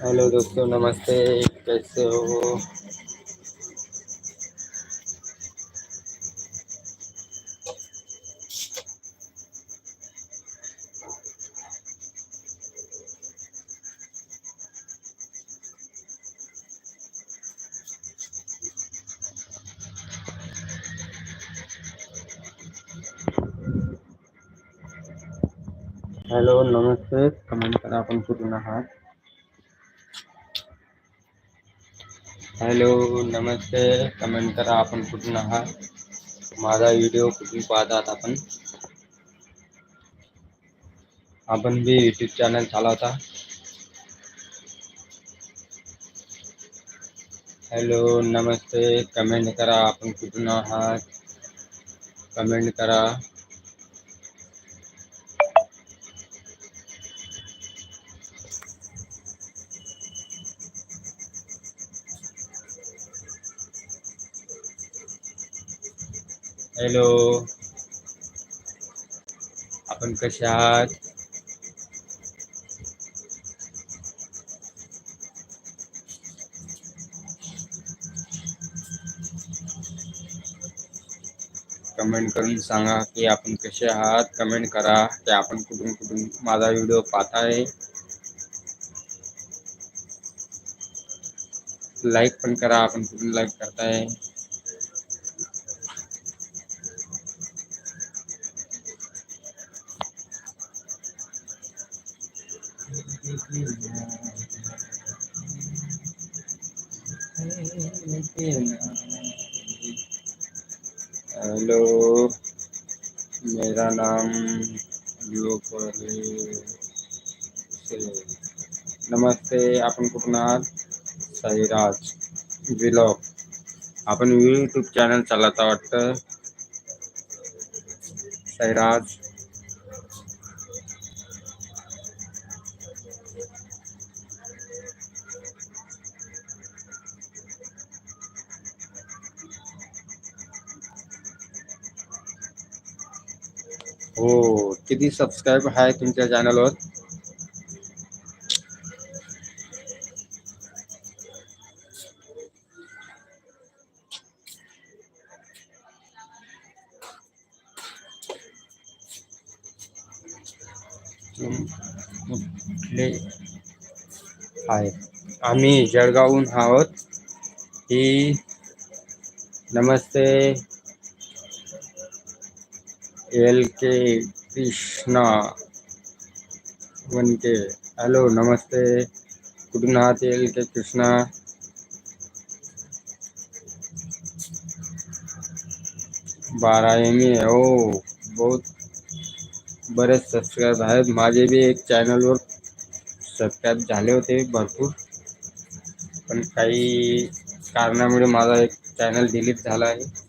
Hello दोस्तों नमस्ते। कैसे हो? हॅलो नमस्ते। कमेंट करा आपण कुठून आहात हॅलो, नमस्ते। कमेंट करा आपण कुठून आहात माझा व्हिडिओ कुठून पाहतात आपण आपण बी युट्यूब चॅनल चालवता हॅलो, नमस्ते। कमेंट करा आपण कुठून आहात कमेंट करा। हॅलो कसे आहात? कमेंट करून सांगा की आपण कसे आहात? कमेंट करा. की आपण कुठून कुठून माझा व्हिडिओ पाहताय लाईक पण करा. आपण कुठून लाईक करताय? हेलो, मेरा नाम नमस्ते अपन कुठून आहात साईराज विलॉग आपण यूट्यूब चॅनल चालवता वाटतं साईराज हो किती सबस्क्राईब आहे तुमच्या चॅनलवर कुठले आहे? आम्ही जळगावहून आहोत. ही नमस्ते. L K Krishna. One K, hello, नमस्ते। कुठून आहात एल के कृष्णा। बारा एम ए हो बहुत बरेच सबस्क्राईब आहेत माझे बी एक चॅनलवर सबस्क्राईब झाले होते भरपूर। पण काही कारणामुळे माझा एक चॅनल डिलीट झाला आहे.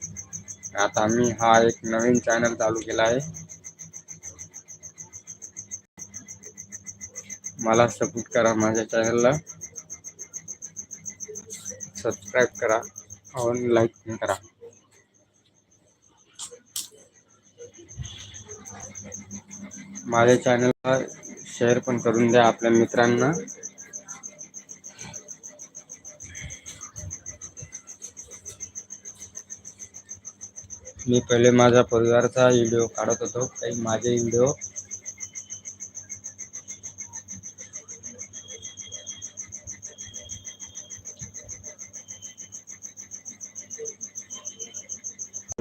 आता मी हा एक नवीन चॅनल चालू केला आहे. मला सपोर्ट करा माझ्या चॅनलला सबस्क्राईब करा आणि लाईक पण करा. माझ्या चॅनलला शेअर पण करून द्या आपल्या मित्रांना. मी पहिले माझा परिवारचा व्हिडिओ काढत होतो. काही माझे व्हिडिओ.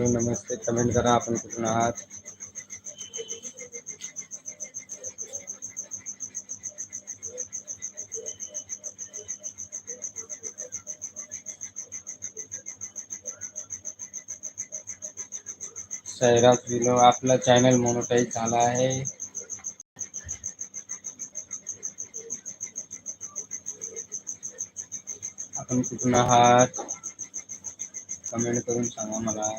नमस्ते. कमेंट करा. आपण कुठून आहात? सैराज विलो आपला चॅनल मोनोटाईज झाला आहे. आपण कुठून आहात? कमेंट करून सांगा मला.